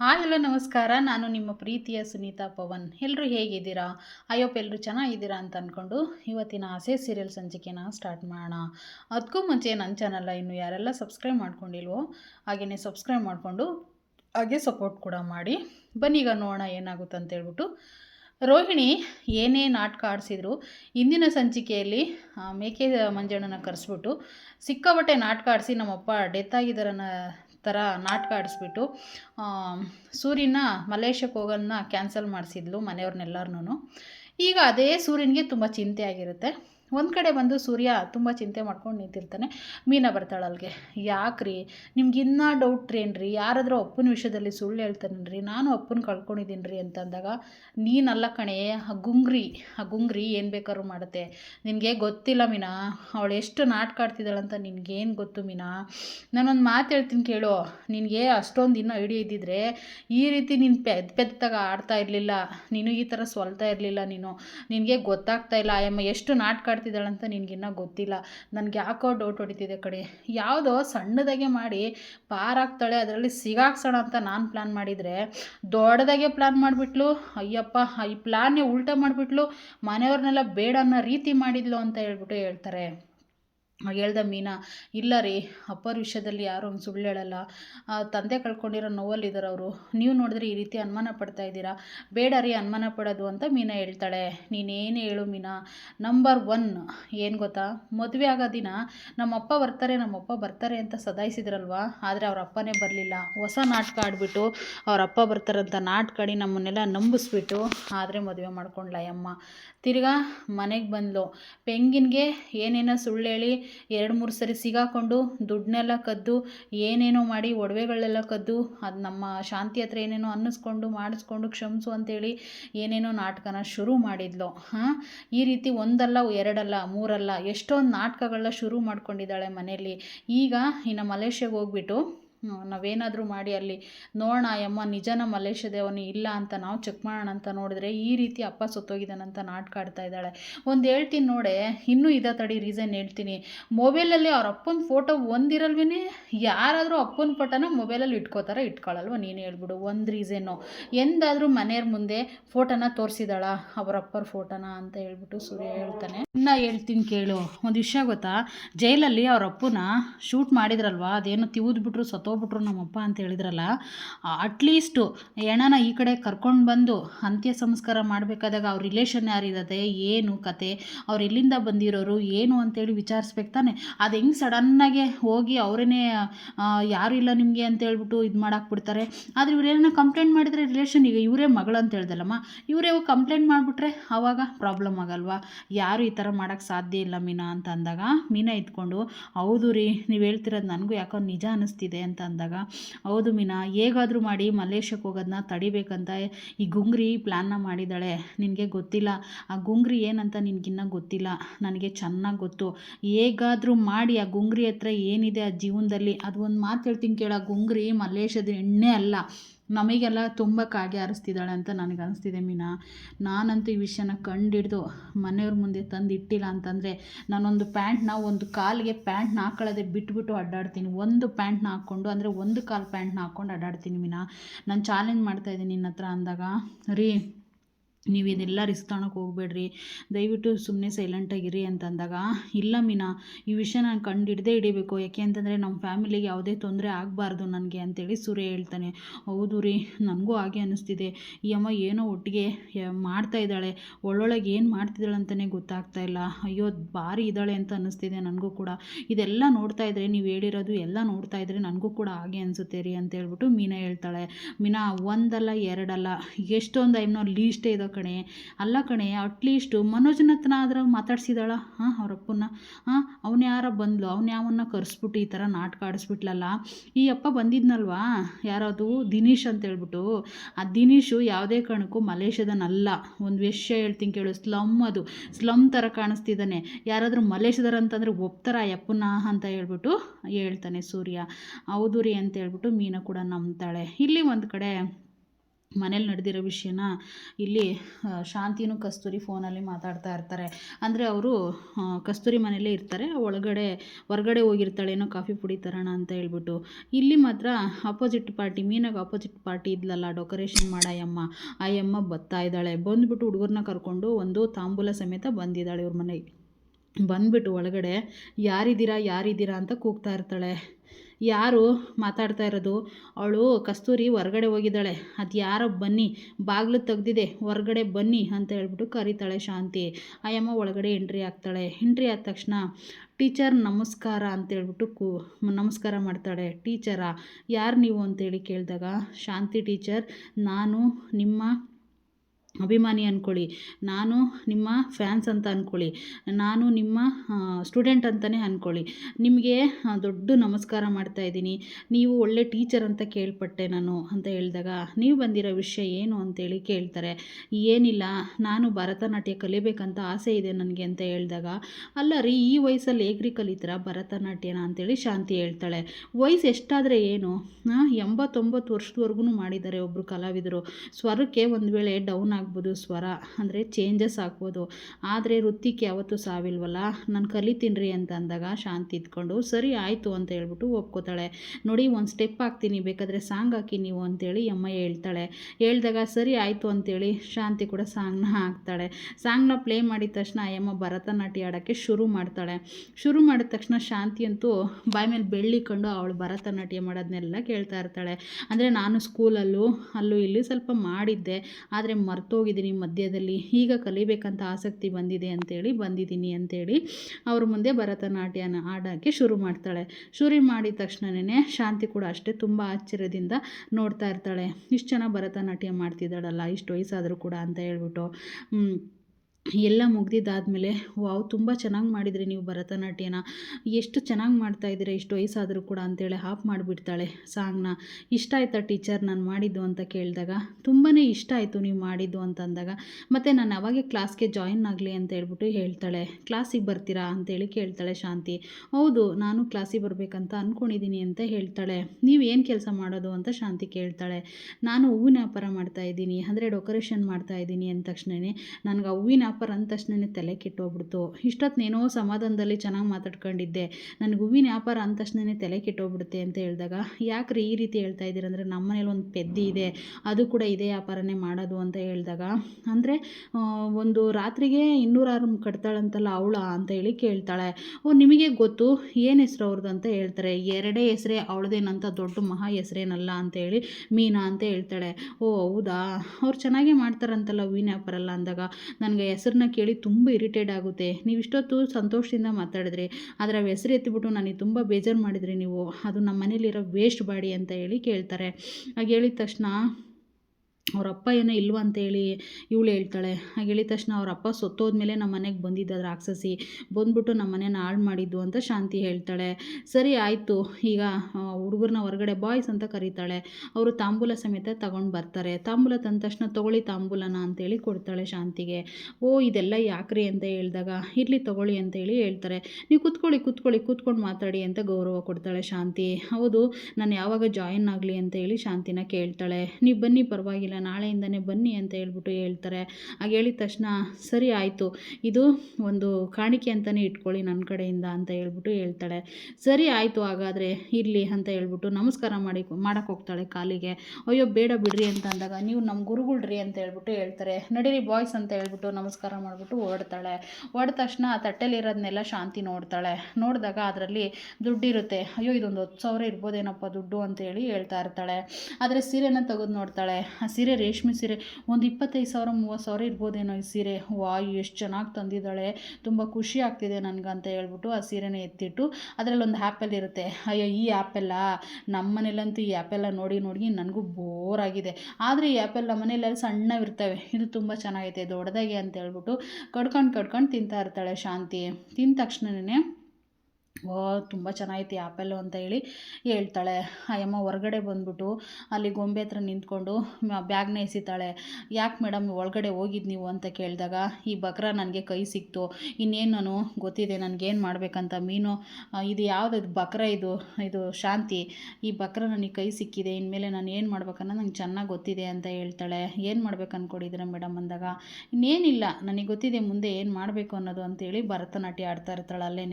Hi, hello, ನಮಸ್ಕಾರ. ನಾನು ನಿಮ್ಮ ಪ್ರೀತಿಯ ಸುನೀತಾ ಪವನ್. ಎಲ್ಲರೂ ಹೇಗಿದ್ದೀರಾ? ಅಯ್ಯೋಪ್ ಎಲ್ಲರೂ ಚೆನ್ನಾಗಿದ್ದೀರಾ ಅಂತ ಅಂದ್ಕೊಂಡು ಇವತ್ತಿನ ಆಸೆ ಸೀರಿಯಲ್ ಸಂಚಿಕೆನ ಸ್ಟಾರ್ಟ್ ಮಾಡೋಣ. ಅದಕ್ಕೂ ಮುಂಚೆ ನನ್ನ ಚಾನಲ್ನ ಇನ್ನು ಯಾರೆಲ್ಲ ಸಬ್ಸ್ಕ್ರೈಬ್ ಮಾಡ್ಕೊಂಡಿಲ್ವೋ ಹಾಗೆಯೇ ಸಬ್ಸ್ಕ್ರೈಬ್ ಮಾಡಿಕೊಂಡು ಹಾಗೆ ಸಪೋರ್ಟ್ ಕೂಡ ಮಾಡಿ. ಬನ್ನಿ, ಈಗ ನೋಡೋಣ ಏನಾಗುತ್ತೆ ಅಂತ ಹೇಳ್ಬಿಟ್ಟು. ರೋಹಿಣಿ ಏನೇ ನಾಟಕ ಆಡಿಸಿದ್ರು ಇಂದಿನ ಸಂಚಿಕೆಯಲ್ಲಿ ಮೇಕೆ ಮಂಜಣ್ಣನ ಕರೆಸ್ಬಿಟ್ಟು ಸಿಕ್ಕಾಪಟ್ಟೆ ನಾಟಕ ಆಡಿಸಿ ನಮ್ಮಪ್ಪ ಡೆತ್ ಆಗಿದ್ದಾರನ್ನ ಥರ ನಾಟಕ ಆಡಿಸ್ಬಿಟ್ಟು ಆ, ಸೂರ್ಯನ ಮಲೇಷ್ಯಕ್ಕೆ ಹೋಗೋದನ್ನ ಕ್ಯಾನ್ಸಲ್ ಮಾಡಿಸಿದ್ಲು ಮನೆಯವ್ರನ್ನೆಲ್ಲರನ್ನೂ. ಈಗ ಅದೇ ಸೂರ್ಯನಿಗೆ ತುಂಬ ಚಿಂತೆ ಆಗಿರುತ್ತೆ. ಒಂದು ಕಡೆ ಬಂದು ಸೂರ್ಯ ತುಂಬ ಚಿಂತೆ ಮಾಡ್ಕೊಂಡು ನಿಂತಿರ್ತಾನೆ. ಮೀನಾ ಬರ್ತಾಳೆ ಅಲ್ಲಿಗೆ ಯಾಕ್ರಿ? ನಿಮ್ಗೆ ಇನ್ನೂ ಡೌಟ್ ರೀ ಯಾರಾದರೂ ಅಪ್ಪನ ವಿಷಯದಲ್ಲಿ ಸುಳ್ಳು ಹೇಳ್ತಾನೇನ್ರಿ ನಾನು ಅಪ್ಪನ ಕಳ್ಕೊಂಡಿದ್ದೀನಿ ರೀ ಅಂತಂದಾಗ, ನೀನಲ್ಲ ಕಣೆ, ಆ ಗುಂಗ್ರಿ ಆ ಗುಂಗ್ರಿ ಏನು ಬೇಕಾದ್ರೂ ಮಾಡುತ್ತೆ. ನಿನಗೆ ಗೊತ್ತಿಲ್ಲ ಮೀನಾ, ಅವಳು ಎಷ್ಟು ನಾಟಕ ಆಡ್ತಿದ್ದಾಳಂತ ನಿನಗೇನು ಗೊತ್ತು ಮೀನಾ? ನಾನೊಂದು ಮಾತು ಹೇಳ್ತೀನಿ ಕೇಳು. ನಿನಗೆ ಅಷ್ಟೊಂದು ಇನ್ನೂ ಐಡಿಯಾ ಇದ್ದಿದ್ರೆ, ಈ ರೀತಿ ನೀನು ಪೆದ್ ಪೆದ್ದಾಗ ಆಡ್ತಾ ಇರಲಿಲ್ಲ, ನೀನು ಈ ಥರ ಸೊಲ್ತಾ ಇರಲಿಲ್ಲ ನೀನು, ನಿನಗೆ ಗೊತ್ತಾಗ್ತಾ ಇಲ್ಲ ಆಯಮ್ಮ ಎಷ್ಟು ನಾಟಕ ಆಡ್ತಿದ್ದಾಳಂತ ನಿನಗಿನ್ನೂ ಗೊತ್ತಿಲ್ಲ. ನನಗೆ ಯಾಕೋ ಡೌಟ್ ಹೊಡಿತಿದೆ ಕಡೆ ಯಾವುದೋ ಸಣ್ಣದಾಗೆ ಮಾಡಿ ಪಾರಾಗ್ತಾಳೆ, ಅದರಲ್ಲಿ ಸಿಗಾಕ್ಸೋಣ ಅಂತ ನಾನು ಪ್ಲ್ಯಾನ್ ಮಾಡಿದರೆ ದೊಡ್ಡದಾಗೆ ಪ್ಲ್ಯಾನ್ ಮಾಡಿಬಿಟ್ಲು. ಅಯ್ಯಪ್ಪ, ಈ ಪ್ಲ್ಯಾನ್ನೇ ಉಲ್ಟಾ ಮಾಡಿಬಿಟ್ಲು. ಮನೆಯವ್ರನ್ನೆಲ್ಲ ಬೇಡ ಅನ್ನೋ ರೀತಿ ಮಾಡಿದ್ಲು ಅಂತ ಹೇಳ್ಬಿಟ್ಟು ಹೇಳ್ತಾರೆ. ಹೇಳ್ದ ಮೀನಾ, ಇಲ್ಲ ರೀ, ಅಪ್ಪರ ವಿಷಯದಲ್ಲಿ ಯಾರು ಹಂಗೆ ಸುಳ್ಳು ಹೇಳಲ್ಲ. ತಂದೆ ಕಳ್ಕೊಂಡಿರೋ ನೋವಲ್ಲಿದ್ದಾರೆ ಅವರು. ನೀವು ನೋಡಿದ್ರೆ ಈ ರೀತಿ ಅನುಮಾನ ಪಡ್ತಾ ಇದ್ದೀರಾ? ಬೇಡ ರೀ, ಅನುಮಾನ ಪಡೋದು ಅಂತ ಮೀನಾ ಹೇಳ್ತಾಳೆ. ನೀನೇನು ಹೇಳು ಮೀನಾ, ನಂಬರ್ ಒನ್, ಏನು ಗೊತ್ತಾ? ಮದುವೆ ಆಗೋ ದಿನ ನಮ್ಮಪ್ಪ ಬರ್ತಾರೆ ನಮ್ಮಪ್ಪ ಬರ್ತಾರೆ ಅಂತ ಸದಾಯಿಸಿದ್ರಲ್ವಾ? ಆದರೆ ಅವ್ರ ಅಪ್ಪನೇ ಬರಲಿಲ್ಲ. ಹೊಸ ನಾಟಕ ಆಡಿಬಿಟ್ಟು ಅವ್ರ ಅಪ್ಪ ಬರ್ತಾರಂತ ನಾಟಕ ಆಡಿ ನಮ್ಮನ್ನೆಲ್ಲ ನಂಬಿಸ್ಬಿಟ್ಟು ಆದರೆ ಮದುವೆ ಮಾಡ್ಕೊಂಡ್ಲ ಅಮ್ಮ ತಿರ್ಗಾ ಮನೆಗೆ ಬಂದ್ಲು. ಪೆಂಗಿನ್ಗೆ ಏನೇನೋ ಸುಳ್ಳು ಹೇಳಿ ಎರಡು ಮೂರು ಸರಿ ಸಿಗಾಕೊಂಡು ದುಡ್ಡನ್ನೆಲ್ಲ ಕದ್ದು, ಏನೇನೋ ಮಾಡಿ ಒಡವೆಗಳೆಲ್ಲ ಕದ್ದು, ಅದು ನಮ್ಮ ಶಾಂತಿ ಹತ್ರ ಏನೇನೋ ಅನ್ನಿಸ್ಕೊಂಡು, ಮಾಡಿಸ್ಕೊಂಡು ಕ್ಷಮಿಸು ಅಂತೇಳಿ ಏನೇನೋ ನಾಟಕನ ಶುರು ಮಾಡಿದ್ಲು. ಹಾಂ? ಈ ರೀತಿ ಒಂದಲ್ಲ, ಎರಡಲ್ಲ, ಮೂರಲ್ಲ ಎಷ್ಟೊಂದು ನಾಟಕಗಳನ್ನ ಶುರು ಮಾಡ್ಕೊಂಡಿದ್ದಾಳೆ ಮನೆಯಲ್ಲಿ. ಈಗ ಇನ್ನು ಮಲೇಷ್ಯಾಗೆ ಹೋಗ್ಬಿಟ್ಟು ನಾವೇನಾದರೂ ಮಾಡಿ ಅಲ್ಲಿ ನೋಡೋಣ ಯಮ್ಮ ನಿಜನ ಮಲೇಷ್ಯದೇವನು ಇಲ್ಲ ಅಂತ ನಾವು ಚೆಕ್ ಮಾಡೋಣ ಅಂತ ನೋಡಿದ್ರೆ ಈ ರೀತಿ ಅಪ್ಪ ಸೊತ್ತೋಗಿದ್ದಾನಂತ ನಾಟಕ ಆಡ್ತಾ ಇದ್ದಾಳೆ. ಒಂದು ಹೇಳ್ತೀನಿ ನೋಡೆ, ಇನ್ನೂ ಇದ ತಡಿ ರೀಸನ್ ಹೇಳ್ತೀನಿ. ಮೊಬೈಲಲ್ಲಿ ಅವ್ರ ಅಪ್ಪನ ಫೋಟೋ ಒಂದಿರಲ್ವೇ ಯಾರಾದರೂ ಅಪ್ಪನ ಫೋಟೋನ ಮೊಬೈಲಲ್ಲಿ ಇಟ್ಕೋತಾರ ಇಟ್ಕೊಳ್ಳಲ್ವ ನೀನು ಹೇಳ್ಬಿಡು, ಒಂದು ರೀಸನ್ನು ಎಂದಾದರೂ ಮನೆಯವ್ರ ಮುಂದೆ ಫೋಟೋನ ತೋರಿಸಿದಾಳ, ಅವ್ರ ಅಪ್ಪರ ಫೋಟೋನ ಅಂತ ಹೇಳ್ಬಿಟ್ಟು ಸೂರ್ಯ ಹೇಳ್ತಾನೆ. ಇನ್ನು ಹೇಳ್ತೀನಿ ಕೇಳು, ಒಂದು ವಿಷಯ ಗೊತ್ತಾ? ಜೈಲಲ್ಲಿ ಅವ್ರ ಅಪ್ಪನ ಶೂಟ್ ಮಾಡಿದ್ರಲ್ವಾ? ಅದೇನೋ ತಿವಿದ್ಬಿಟ್ರು ಸತ್ತೋಗ್ಬಿಟ್ರು ನಮ್ಮಪ್ಪ ಅಂತ ಹೇಳಿದ್ರಲ್ಲ ಅಟ್ಲೀಸ್ಟು ಹೆಣನ ಈ ಕಡೆ ಕರ್ಕೊಂಡು ಬಂದು ಅಂತ್ಯ ಸಂಸ್ಕಾರ ಮಾಡಬೇಕಾದಾಗ ಅವ್ರ ರಿಲೇಷನ್ ಯಾರಿರುತ್ತೆ ಏನು ಕತೆ, ಅವ್ರು ಎಲ್ಲಿಂದ ಬಂದಿರೋರು, ಏನು ಅಂತೇಳಿ ವಿಚಾರಿಸ್ಬೇಕು ತಾನೆ. ಅದು ಹೆಂಗೆ ಸಡನ್ನಾಗೆ ಹೋಗಿ ಅವರೇ ಯಾರು ಇಲ್ಲ ನಿಮಗೆ ಅಂತ ಹೇಳ್ಬಿಟ್ಟು ಇದು ಮಾಡಾಕ್ಬಿಡ್ತಾರೆ. ಆದರೆ ಇವ್ರೇನ ಕಂಪ್ಲೇಂಟ್ ಮಾಡಿದರೆ ರಿಲೇಷನ್ ಈಗ ಇವರೇ ಮಗಳು ಅಂತ ಹೇಳ್ದಲ್ಲಮ್ಮ, ಇವರೇ ಕಂಪ್ಲೇಂಟ್ ಮಾಡಿಬಿಟ್ರೆ ಆವಾಗ ಪ್ರಾಬ್ಲಮ್ ಆಗಲ್ವಾ? ಯಾರು ಈ ಥರ ಮಾಡೋಕ್ಕೆ ಸಾಧ್ಯ ಇಲ್ಲ ಮೀನಾ ಅಂತ ಅಂದಾಗ ಮೀನಾ ಇದ್ಕೊಂಡು, ಹೌದು ರೀ, ನೀವು ಹೇಳ್ತಿರೋದು ನನಗೂ ಯಾಕೋ ನಿಜ ಅನ್ನಿಸ್ತಿದೆ ಅಂತ ಅಂದಾಗ, ಹೌದು ಮೀನಾ, ಹೇಗಾದರೂ ಮಾಡಿ ಮಲೇಷ್ಯಕ್ಕೆ ಹೋಗೋದನ್ನ ತಡಿಬೇಕಂತ ಈ ಗುಂಗ್ರಿ ಪ್ಲ್ಯಾನ್ನ ಮಾಡಿದ್ದಾಳೆ. ನಿನಗೆ ಗೊತ್ತಿಲ್ಲ. ಆ ಗುಂಗ್ರಿ ಏನಂತ ನಿನಗಿನ್ನ ಗೊತ್ತಿಲ್ಲ. ನನಗೆ ಚೆನ್ನಾಗಿ ಗೊತ್ತು. ಹೇಗಾದರೂ ಮಾಡಿ ಆ ಗುಂಗ್ರಿ ಹತ್ರ ಏನಿದೆ ಆ ಜೀವನದಲ್ಲಿ? ಅದು ಒಂದು ಮಾತು ಹೇಳ್ತೀನಿ ಕೇಳ. ಗುಂಗ್ರಿ ಮಲೇಷ್ಯಾದ ಎಣ್ಣೆ ಅಲ್ಲ. ನಮಗೆಲ್ಲ ತುಂಬ ಕಾಗೆ ಹರಿಸ್ತಿದ್ದಾಳೆ ಅಂತ ನನಗೆ ಅನಿಸ್ತಿದೆ ಮೀನಾ. ನಾನಂತೂ ಈ ವಿಷಯನ ಕಂಡಿಡ್ದು ಮನೆಯವ್ರ ಮುಂದೆ ತಂದು ಇಟ್ಟಿಲ್ಲ ಅಂತಂದರೆ ನಾನೊಂದು ಪ್ಯಾಂಟ್ನ ಒಂದು ಕಾಲಿಗೆ ಪ್ಯಾಂಟ್ನ ಹಾಕೊಳ್ಳೋದೆ ಬಿಟ್ಬಿಟ್ಟು ಅಡ್ಡಾಡ್ತೀನಿ. ಒಂದು ಪ್ಯಾಂಟ್ನ ಹಾಕ್ಕೊಂಡು, ಅಂದರೆ ಒಂದು ಕಾಲು ಪ್ಯಾಂಟ್ನ ಹಾಕ್ಕೊಂಡು ಅಡ್ಡಾಡ್ತೀನಿ ಮೀನಾ. ನಾನು ಚಾಲೆಂಜ್ ಮಾಡ್ತಾಯಿದ್ದೀನಿ ನಿನ್ನ ಹತ್ರ ಅಂದಾಗ. ರೀ ನೀವು ಇದೆಲ್ಲ ರಿಸ್ಕ್ ತೊಗೊಳಕ್ಕೆ ಹೋಗ್ಬೇಡ್ರಿ. ದಯವಿಟ್ಟು ಸುಮ್ಮನೆ ಸೈಲೆಂಟಾಗಿರಿ ಅಂತ ಅಂದಾಗ ಇಲ್ಲ ಮೀನಾ, ಈ ವಿಷಯ ನಾನು ಕಂಡು ಹಿಡ್ದೇ ಹಿಡಿಬೇಕು. ಯಾಕೆ ಅಂತಂದರೆ ನಮ್ಮ ಫ್ಯಾಮಿಲಿಗೆ ಯಾವುದೇ ತೊಂದರೆ ಆಗಬಾರ್ದು ನನಗೆ ಅಂತೇಳಿ ಸೂರ್ಯ ಹೇಳ್ತಾನೆ. ಹೌದು ರೀ, ನನಗೂ ಹಾಗೆ ಅನ್ನಿಸ್ತಿದೆ ಈ ಅಮ್ಮ ಏನೋ ಒಟ್ಟಿಗೆ ಮಾಡ್ತಾ ಇದ್ದಾಳೆ. ಒಳ್ಳೊಳಗೆ ಏನು ಮಾಡ್ತಿದ್ದಾಳೆ ಅಂತಲೇ ಗೊತ್ತಾಗ್ತಾ ಇಲ್ಲ. ಅಯ್ಯೋ, ಭಾರಿ ಇದ್ದಾಳೆ ಅಂತ ಅನ್ನಿಸ್ತಿದೆ ನನಗೂ ಕೂಡ. ಇದೆಲ್ಲ ನೋಡ್ತಾ ಇದ್ರೆ, ನೀವು ಹೇಳಿರೋದು ಎಲ್ಲ ನೋಡ್ತಾ ಇದ್ರೆ ನನಗೂ ಕೂಡ ಹಾಗೆ ಅನಿಸುತ್ತೆ ರೀ ಅಂತ ಹೇಳ್ಬಿಟ್ಟು ಮೀನಾ ಹೇಳ್ತಾಳೆ. ಮೀನಾ, ಒಂದಲ್ಲ ಎರಡಲ್ಲ, ಎಷ್ಟೊಂದು ಐಮ್ನೋ ಲೀಸ್ಟೇ ಇದೆ ಕಣೆ, ಅಲ್ಲ ಕಣೆ, ಅಟ್ಲೀಸ್ಟು ಮನೋಜನ ಹತ್ರ ಆದ್ರೆ ಮಾತಾಡ್ಸಿದಾಳ? ಹಾಂ ಅವರಪ್ಪನ ಹಾಂ, ಅವನು ಯಾರ ಬಂದ್ಲು, ಅವ್ನು ಯಾವನ್ನ ಕರೆಸ್ಬಿಟ್ಟು ಈ ಥರ ನಾಟಕ ಆಡಿಸ್ಬಿಟ್ಲಲ್ಲ? ಈ ಅಪ್ಪ ಬಂದಿದ್ನಲ್ವಾ? ಯಾರದು ದಿನೇಶ್ ಅಂತ ಹೇಳ್ಬಿಟ್ಟು. ಆ ದಿನೇಶು ಯಾವುದೇ ಕಾರಣಕ್ಕೂ ಮಲೇಷ್ಯಾದನಲ್ಲ. ಒಂದು ವಿಷಯ ಹೇಳ್ತೀನಿ ಕೇಳು, ಸ್ಲಮ್ ಅದು. ಸ್ಲಮ್ ಥರ ಕಾಣಿಸ್ತಿದ್ದಾನೆ ಯಾರಾದರೂ ಮಲೇಷ್ಯದರ ಅಂತಂದರೆ ಒಪ್ತಾರ ಆ ಅಪ್ಪನ ಅಂತ ಹೇಳ್ಬಿಟ್ಟು ಹೇಳ್ತಾನೆ ಸೂರ್ಯ. ಹೌದು ರೀ ಅಂತ ಹೇಳ್ಬಿಟ್ಟು ಮೀನ ಕೂಡ ನಂಬ್ತಾಳೆ. ಇಲ್ಲಿ ಒಂದು ಕಡೆ ಮನೇಲಿ ನಡೆದಿರೋ ವಿಷಯನ ಇಲ್ಲಿ ಶಾಂತಿನೂ ಕಸ್ತೂರಿ ಫೋನಲ್ಲಿ ಮಾತಾಡ್ತಾ ಇರ್ತಾರೆ. ಅಂದರೆ ಅವರು ಕಸ್ತೂರಿ ಮನೇಲೇ ಇರ್ತಾರೆ, ಒಳಗಡೆ, ಹೊರಗಡೆ ಹೋಗಿರ್ತಾಳೆ, ಏನೋ ಕಾಫಿ ಪುಡಿ ತರೋಣ ಅಂತ ಹೇಳ್ಬಿಟ್ಟು. ಇಲ್ಲಿ ಮಾತ್ರ ಅಪೋಸಿಟ್ ಪಾರ್ಟಿ ಮೀನಾಗ ಅಪೋಸಿಟ್ ಪಾರ್ಟಿ ಇದ್ಲಲ್ಲ ಡೆಕೋರೇಷನ್ ಮಾಡಾಯಮ್ಮ ಆಯಮ್ಮ ಬರ್ತಾ ಇದ್ದಾಳೆ. ಬಂದುಬಿಟ್ಟು ಹುಡುಗರನ್ನ ಕರ್ಕೊಂಡು ಒಂದು ತಾಂಬೂಲ ಸಮೇತ ಬಂದಿದ್ದಾಳೆ ಇವ್ರ ಮನೆಗೆ. ಬಂದ್ಬಿಟ್ಟು ಒಳಗಡೆ, ಯಾರಿದ್ದೀರಾ ಯಾರಿದ್ದೀರಾ ಅಂತ ಕೂಗ್ತಾ ಇರ್ತಾಳೆ. ಯಾರು ಮಾತಾಡ್ತಾ ಇರೋದು? ಅವಳು ಕಸ್ತೂರಿ ಹೊರ್ಗಡೆ ಹೋಗಿದ್ದಾಳೆ. ಅದು ಯಾರೋ ಬನ್ನಿ, ಬಾಗಿಲು ತೆಗ್ದಿದೆ, ಹೊರ್ಗಡೆ ಬನ್ನಿ ಅಂತ ಹೇಳ್ಬಿಟ್ಟು ಕರೀತಾಳೆ ಶಾಂತಿ. ಆಯಮ್ಮ ಒಳಗಡೆ ಎಂಟ್ರಿ ಆಗ್ತಾಳೆ ಎಂಟ್ರಿ ಆದ ತಕ್ಷಣ, ಟೀಚರ್, ನಮಸ್ಕಾರ ಅಂತೇಳ್ಬಿಟ್ಟು ಕೂ, ನಮಸ್ಕಾರ ಮಾಡ್ತಾಳೆ. ಟೀಚರಾ? ಯಾರು ನೀವು? ಅಂತೇಳಿ ಕೇಳಿದಾಗ, ಶಾಂತಿ ಟೀಚರ್, ನಾನು ನಿಮ್ಮ ಅಭಿಮಾನಿ ಅಂದ್ಕೊಳ್ಳಿ ನಾನು ನಿಮ್ಮ ಫ್ಯಾನ್ಸ್ ಅಂತ ಅಂದ್ಕೊಳ್ಳಿ ನಾನು ನಿಮ್ಮ ಸ್ಟೂಡೆಂಟ್ ಅಂತಲೇ ಅಂದ್ಕೊಳ್ಳಿ ನಿಮಗೆ ದೊಡ್ಡ ನಮಸ್ಕಾರ ಮಾಡ್ತಾ ಇದ್ದೀನಿ. ನೀವು ಒಳ್ಳೆ ಟೀಚರ್ ಅಂತ ಕೇಳ್ಪಟ್ಟೆ ನಾನು ಅಂತ ಹೇಳಿದಾಗ, ನೀವು ಬಂದಿರೋ ವಿಷಯ ಏನು ಅಂತೇಳಿ ಕೇಳ್ತಾರೆ. ಏನಿಲ್ಲ, ನಾನು ಭರತನಾಟ್ಯ ಕಲಿಬೇಕಂತ ಆಸೆ ಇದೆ ನನಗೆ ಅಂತ ಹೇಳಿದಾಗ, ಅಲ್ಲ ರೀ, ಈ ವಯಸ್ಸಲ್ಲಿ ಹೇಗ್ರಿ ಕಲಿತೀರಾ ಭರತನಾಟ್ಯನ ಅಂತೇಳಿ ಶಾಂತಿ ಹೇಳ್ತಾಳೆ. ವಯಸ್ಸು ಎಷ್ಟಾದರೆ ಏನು? ಎಂಬತ್ತೊಂಬತ್ತು ವರ್ಷದವರೆಗೂ ಮಾಡಿದ್ದಾರೆ ಒಬ್ಬರು ಕಲಾವಿದರು. ಸ್ವರಕ್ಕೆ ಒಂದು ವೇಳೆ ಡೌನ್ ಆಗ್ಬೋದು, ಸ್ವರ ಅಂದರೆ ಚೇಂಜಸ್ ಆಗ್ಬೋದು. ಆದರೆ ವೃತ್ತಿಗೆ ಯಾವತ್ತೂ ಸಾವಿಲ್ವಲ್ಲ. ನಾನು ಕಲಿತೀನಿ ರೀ ಅಂತ ಅಂದಾಗ ಶಾಂತಿ ಇದ್ಕೊಂಡು, ಸರಿ ಆಯಿತು ಅಂತ ಹೇಳ್ಬಿಟ್ಟು ಒಪ್ಕೋತಾಳೆ. ನೋಡಿ, ಒಂದು ಸ್ಟೆಪ್ ಹಾಕ್ತೀನಿ, ಬೇಕಾದರೆ ಸಾಂಗ್ ಹಾಕಿ ನೀವು ಅಂತೇಳಿ ಅಮ್ಮ ಹೇಳ್ತಾಳೆ. ಹೇಳಿದಾಗ, ಸರಿ ಆಯಿತು ಅಂತೇಳಿ ಶಾಂತಿ ಕೂಡ ಸಾಂಗ್ನ ಹಾಕ್ತಾಳೆ. ಸಾಂಗ್ನ ಪ್ಲೇ ಮಾಡಿದ ತಕ್ಷಣ ಅಯ್ಯಮ್ಮ ಭರತನಾಟ್ಯ ಆಡೋಕ್ಕೆ ಶುರು ಮಾಡ್ತಾಳೆ. ಶುರು ಮಾಡಿದ ತಕ್ಷಣ ಶಾಂತಿ ಅಂತೂ ಬಾಯಿ ಮೇಲೆ ಬೆಳ್ಳಿ ಕಂಡು ಅವಳು ಭರತನಾಟ್ಯ ಮಾಡೋದನ್ನೆಲ್ಲ ಕೇಳ್ತಾ ಇರ್ತಾಳೆ. ಅಂದರೆ ನಾನು ಸ್ಕೂಲಲ್ಲೂ ಅಲ್ಲೂ ಇಲ್ಲಿ ಸ್ವಲ್ಪ ಮಾಡಿದ್ದೆ. ಆದರೆ ಮರ್ತೋಗಿದ್ದೀನಿ ಮಧ್ಯದಲ್ಲಿ, ಈಗ ಕಲಿಬೇಕಂತ ಆಸಕ್ತಿ ಬಂದಿದೆ ಅಂತೇಳಿ ಬಂದಿದ್ದೀನಿ ಅಂತೇಳಿ ಅವ್ರ ಮುಂದೆ ಭರತನಾಟ್ಯನ ಆಡೋಕ್ಕೆ ಶುರು ಮಾಡ್ತಾಳೆ. ಶುರು ಮಾಡಿದ ತಕ್ಷಣವೇ ಶಾಂತಿ ಕೂಡ ಅಷ್ಟೇ ತುಂಬ ಆಶ್ಚರ್ಯದಿಂದ ನೋಡ್ತಾ ಇರ್ತಾಳೆ. ಇಷ್ಟು ಚೆನ್ನಾಗಿ ಭರತನಾಟ್ಯ ಮಾಡ್ತಿದ್ದಾಳಲ್ಲ, ಇಷ್ಟು ವಯಸ್ಸಾದರೂ ಕೂಡ ಅಂತ ಹೇಳ್ಬಿಟ್ಟು. ಎಲ್ಲ ಮುಗ್ದಿದ್ದಾದಮೇಲೆ, ವಾವ್, ತುಂಬ ಚೆನ್ನಾಗಿ ಮಾಡಿದ್ರಿ ನೀವು ಭರತನಾಟ್ಯನ. ಎಷ್ಟು ಚೆನ್ನಾಗಿ ಮಾಡ್ತಾ ಇದ್ದೀರಾ, ಇಷ್ಟು ವಯಸ್ಸಾದರೂ ಕೂಡ ಅಂತೇಳಿ ಹಾಪ್ ಮಾಡಿಬಿಡ್ತಾಳೆ ಸಾಂಗ್ನ. ಇಷ್ಟ ಆಯ್ತಾ ಟೀಚರ್ ನಾನು ಮಾಡಿದ್ದು? ಅಂತ ಕೇಳಿದಾಗ ತುಂಬಾ ಇಷ್ಟ ಆಯಿತು ನೀವು ಮಾಡಿದ್ದು ಅಂತ ಅಂದಾಗ ಮತ್ತು ನಾನು ಅವಾಗೆ ಕ್ಲಾಸ್ಗೆ ಜಾಯಿನ್ ಆಗಲಿ ಅಂತ ಹೇಳ್ಬಿಟ್ಟು ಹೇಳ್ತಾಳೆ. ಕ್ಲಾಸಿಗೆ ಬರ್ತೀರಾ? ಅಂತೇಳಿ ಕೇಳ್ತಾಳೆ ಶಾಂತಿ. ಹೌದು, ನಾನು ಕ್ಲಾಸಿಗೆ ಬರಬೇಕಂತ ಅಂದ್ಕೊಂಡಿದ್ದೀನಿ ಅಂತ ಹೇಳ್ತಾಳೆ. ನೀವು ಏನು ಕೆಲಸ ಮಾಡೋದು? ಅಂತ ಶಾಂತಿ ಕೇಳ್ತಾಳೆ. ನಾನು ಹೂವಿನ ವ್ಯಾಪಾರ ಮಾಡ್ತಾ ಇದ್ದೀನಿ, ಅಂದರೆ ಡೆಕೋರೇಷನ್ ಮಾಡ್ತಾ ಇದ್ದೀನಿ ಅಂದ ತಕ್ಷಣವೇ ನನಗೆ ಹೂವಿನ ವ್ಯಾಪಾರ ಅಂದ ತಕ್ಷಣ ತಲೆ ಕೆಟ್ಟೋಗ್ಬಿಡ್ತು. ಇಷ್ಟೊತ್ತೇನೋ ಸಮಾಧಾನದಲ್ಲಿ ಚೆನ್ನಾಗಿ ಮಾತಾಡ್ಕೊಂಡಿದ್ದೆ. ನನಗೆ ಹೂವಿನ ವ್ಯಾಪಾರ ಅಂದ ತಕ್ಷಣ ತಲೆ ಕೆಟ್ಟೋಗ್ಬಿಡುತ್ತೆ ಅಂತ ಹೇಳಿದಾಗ, ಯಾಕ್ರಿ ಈ ರೀತಿ ಹೇಳ್ತಾ ಇದ್ದೀರ? ಅಂದರೆ ನಮ್ಮ ಮನೇಲಿ ಒಂದು ಪೆದ್ದಿ ಇದೆ. ಅದು ಕೂಡ ಇದೇ ವ್ಯಾಪಾರನೇ ಮಾಡೋದು ಅಂತ ಹೇಳಿದಾಗ, ಅಂದರೆ ಒಂದು ರಾತ್ರಿಗೆ ಇನ್ನೂರಾರು ಕಟ್ತಾಳಂತಲ್ಲ ಅವಳ ಅಂತ ಹೇಳಿ ಕೇಳ್ತಾಳೆ. ಓ, ನಿಮಗೆ ಗೊತ್ತು, ಏನು ಹೆಸರು ಅವ್ರದ್ದು ಅಂತ ಹೇಳ್ತಾರೆ. ಎರಡೇ ಹೆಸರೇ ಅವಳದೇನಂತ ದೊಡ್ಡ ಮಹಾ ಅಂತ ಹೇಳಿ ಮೀನಾ ಅಂತ ಹೇಳ್ತಾಳೆ. ಓ, ಹೌದಾ? ಅವ್ರು ಚೆನ್ನಾಗೇ ಮಾಡ್ತಾರಂತಲ್ಲ ಹೂವಿನ ವ್ಯಾಪಾರ ಅಲ್ಲ ಅಂದಾಗ. ನನಗೆ ಹೆಸ್ರನ್ನ ಕೇಳಿ ತುಂಬ ಇರಿಟೇಟ್ ಆಗುತ್ತೆ. ನೀವು ಇಷ್ಟೊತ್ತು ಸಂತೋಷದಿಂದ ಮಾತಾಡಿದ್ರಿ, ಆದರೆ ಅವ್ರ ಹೆಸರು ಎತ್ತಿಬಿಟ್ಟು ನನಗೆ ತುಂಬ ಬೇಜಾರು ಮಾಡಿದ್ರಿ ನೀವು. ಅದು ನಮ್ಮ ಮನೇಲಿರೋ ವೇಸ್ಟ್ ಬಾಡಿ ಅಂತ ಹೇಳಿ ಕೇಳ್ತಾರೆ. ಹಾಗೆ ಹೇಳಿದ ತಕ್ಷಣ ಅವ್ರ ಅಪ್ಪ ಏನೋ ಇಲ್ವಾ ಅಂತೇಳಿ ಇವಳು ಹೇಳ್ತಾಳೆ. ಹಾಗೆ ಹೇಳಿದ ತಕ್ಷಣ ಅವ್ರ ಅಪ್ಪ ಸತ್ತೋದ್ಮೇಲೆ ನಮ್ಮ ಮನೆಗೆ ಬಂದಿದ್ದ ರಾಕ್ಷಸಿ, ಬಂದ್ಬಿಟ್ಟು ನಮ್ಮ ಮನೇನ ಹಾಳು ಮಾಡಿದ್ದು ಅಂತ ಶಾಂತಿ ಹೇಳ್ತಾಳೆ. ಸರಿ ಆಯಿತು, ಈಗ ಹುಡುಗರನ್ನ ಹೊರಗಡೆ ಬಾಯ್ಸ್ ಅಂತ ಕರೀತಾಳೆ. ಅವರು ತಾಂಬೂಲ ಸಮೇತ ತಗೊಂಡು ಬರ್ತಾರೆ. ತಾಂಬೂಲ ತಂದ ತಕ್ಷಣ ತೊಗೊಳ್ಳಿ ತಾಂಬೂಲನ ಅಂತೇಳಿ ಕೊಡ್ತಾಳೆ ಶಾಂತಿಗೆ. ಓ, ಇದೆಲ್ಲ ಯಾಕ್ರಿ ಅಂತ ಹೇಳಿದಾಗ, ಇರಲಿ ತೊಗೊಳ್ಳಿ ಅಂತೇಳಿ ಹೇಳ್ತಾರೆ. ನೀವು ಕೂತ್ಕೊಳ್ಳಿ ಕೂತ್ಕೊಳ್ಳಿ, ಕೂತ್ಕೊಂಡು ಮಾತಾಡಿ ಅಂತ ಗೌರವ ಕೊಡ್ತಾಳೆ ಶಾಂತಿ. ಹೌದು, ನಾನು ಯಾವಾಗ ಜಾಯಿನ್ ಆಗಲಿ ಅಂತ ಹೇಳಿ ಶಾಂತಿನ ಕೇಳ್ತಾಳೆ. ನೀವು ಬನ್ನಿ, ಪರವಾಗಿಲ್ಲ ನಾಳೆಯಿಂದನೇ ಬನ್ನಿ ಅಂತ ಹೇಳ್ಬಿಟ್ಟು ಹೇಳ್ತಾರೆ. ಹಾಗೆ ಹೇಳಿದ ತಕ್ಷಣ, ಸರಿ ಆಯಿತು, ಇದು ಒಂದು ಕಾಣಿಕೆ ಅಂತಲೇ ಇಟ್ಕೊಳ್ಳಿ ನನ್ನ ಕಡೆಯಿಂದ ಅಂತ ಹೇಳ್ಬಿಟ್ಟು ಹೇಳ್ತಾಳೆ. ಸರಿ ಆಯಿತು ಹಾಗಾದರೆ, ಇರಲಿ ಅಂತ ಹೇಳ್ಬಿಟ್ಟು ನಮಸ್ಕಾರ ಮಾಡಿ ಮಾಡಕ್ಕೆ ಹೋಗ್ತಾಳೆ ಕಾಲಿಗೆ. ಅಯ್ಯೋ, ಬೇಡ ಬಿಡ್ರಿ ಅಂತ ಅಂದಾಗ, ನೀವು ನಮ್ಮ ಗುರುಗಳ್ರಿ ಅಂತ ಹೇಳ್ಬಿಟ್ಟು ಹೇಳ್ತಾರೆ. ನಡೀರಿ ಬಾಯ್ಸ್ ಅಂತ ಹೇಳ್ಬಿಟ್ಟು ನಮಸ್ಕಾರ ಮಾಡಿಬಿಟ್ಟು ಓಡ್ತಾಳೆ ಓಡಿದ ತಕ್ಷಣ ಆ ತಟ್ಟೆಲಿರೋದನ್ನೆಲ್ಲ ಶಾಂತಿ ನೋಡ್ತಾಳೆ. ನೋಡಿದಾಗ ಅದರಲ್ಲಿ ದುಡ್ಡಿರುತ್ತೆ. ಅಯ್ಯೋ, ಇದೊಂದು ಹತ್ತು ಸಾವಿರ ಇರ್ಬೋದೇನಪ್ಪ ದುಡ್ಡು ಅಂತ ಹೇಳಿ ಹೇಳ್ತಾ ಇರ್ತಾಳೆ. ಆದರೆ ಸೀರೆನ ತೆಗೆದು ನೋಡ್ತಾಳೆ. ಆ ಸೀರೆ, ರೇಷ್ಮೆ ಸೀರೆ, ಒಂದು ಇಪ್ಪತ್ತೈದು ಸಾವಿರ, ಮೂವತ್ತು ಸಾವಿರ ಇರ್ಬೋದೇನೋ ಈ ಸೀರೆ. ವಾ ಎಷ್ಟು ಚೆನ್ನಾಗಿ ತಂದಿದ್ದಾಳೆ. ತುಂಬ ಖುಷಿ ಆಗ್ತಿದೆ ನನಗೆ ಅಂತ ಹೇಳ್ಬಿಟ್ಟು ಆ ಸೀರೆನೇ ಎತ್ತಿಟ್ಟು ಅದರಲ್ಲಿ ಒಂದು ಆ್ಯಪಲ್ ಇರುತ್ತೆ. ಅಯ್ಯೋ, ಈ ಆ್ಯಪೆಲ್ಲ ನಮ್ಮ ಮನೇಲಂತೂ ಈ ಆ್ಯಪೆಲ್ಲ ನೋಡಿ ನೋಡಿ ನನಗೂ ಬೋರ್ ಆಗಿದೆ. ಆದರೆ ಈ ಆ್ಯಪೆಲ್ಲ ಮನೆಯಲ್ಲಿ ಸಣ್ಣವಿರ್ತವೆ. ಇದು ತುಂಬ ಚೆನ್ನಾಗೈತೆ, ದೊಡ್ಡದಾಗೆ ಅಂತ ಹೇಳ್ಬಿಟ್ಟು ಕಡ್ಕೊಂಡು ಕಡ್ಕೊಂಡು ತಿಂತಾ ಇರ್ತಾಳೆ ಶಾಂತಿ. ತಿಂದ ತಕ್ಷಣವೇ ಓ, ತುಂಬ ಚೆನ್ನಾಗಿತ್ತು ಆ್ಯಪಲ್ಲು ಅಂತ ಹೇಳಿ ಹೇಳ್ತಾಳೆ. ಆಯಮ್ಮ ಹೊರ್ಗಡೆ ಬಂದ್ಬಿಟ್ಟು ಅಲ್ಲಿ ಗೊಂಬೆ ಹತ್ರ ನಿಂತ್ಕೊಂಡು ಬ್ಯಾಗ್ನ ಎಸಿತಾಳೆ ಯಾಕೆ ಮೇಡಮ್ ಒಳಗಡೆ ಹೋಗಿದ್ದು ನೀವು ಅಂತ ಕೇಳಿದಾಗ, ಈ ಬಕ್ರ ನನಗೆ ಕೈ ಸಿಕ್ತು. ಇನ್ನೇನು ನಾನು ಗೊತ್ತಿದೆ, ನನಗೇನು ಮಾಡಬೇಕಂತ ಮೀನು ಇದು ಯಾವುದು ಬಕ್ರ ಇದು ಇದು ಶಾಂತಿ. ಈ ಬಕ್ರ ನನಗೆ ಕೈ ಸಿಕ್ಕಿದೆ, ಇನ್ಮೇಲೆ ನಾನು ಏನು ಮಾಡ್ಬೇಕನ್ನೋ ನಂಗೆ ಚೆನ್ನಾಗಿ ಗೊತ್ತಿದೆ ಅಂತ ಹೇಳ್ತಾಳೆ. ಏನು ಮಾಡ್ಬೇಕು ಅಂದ್ಕೊಂಡಿದ್ದೀರ ಮೇಡಮ್ ಅಂದಾಗ, ಇನ್ನೇನಿಲ್ಲ, ನನಗೆ ಗೊತ್ತಿದೆ ಮುಂದೆ ಏನು ಮಾಡಬೇಕು ಅನ್ನೋದು ಅಂತೇಳಿ ಭರತನಾಟ್ಯ ಆಡ್ತಾ ಇರ್ತಾಳೆ ಅಲ್ಲೇ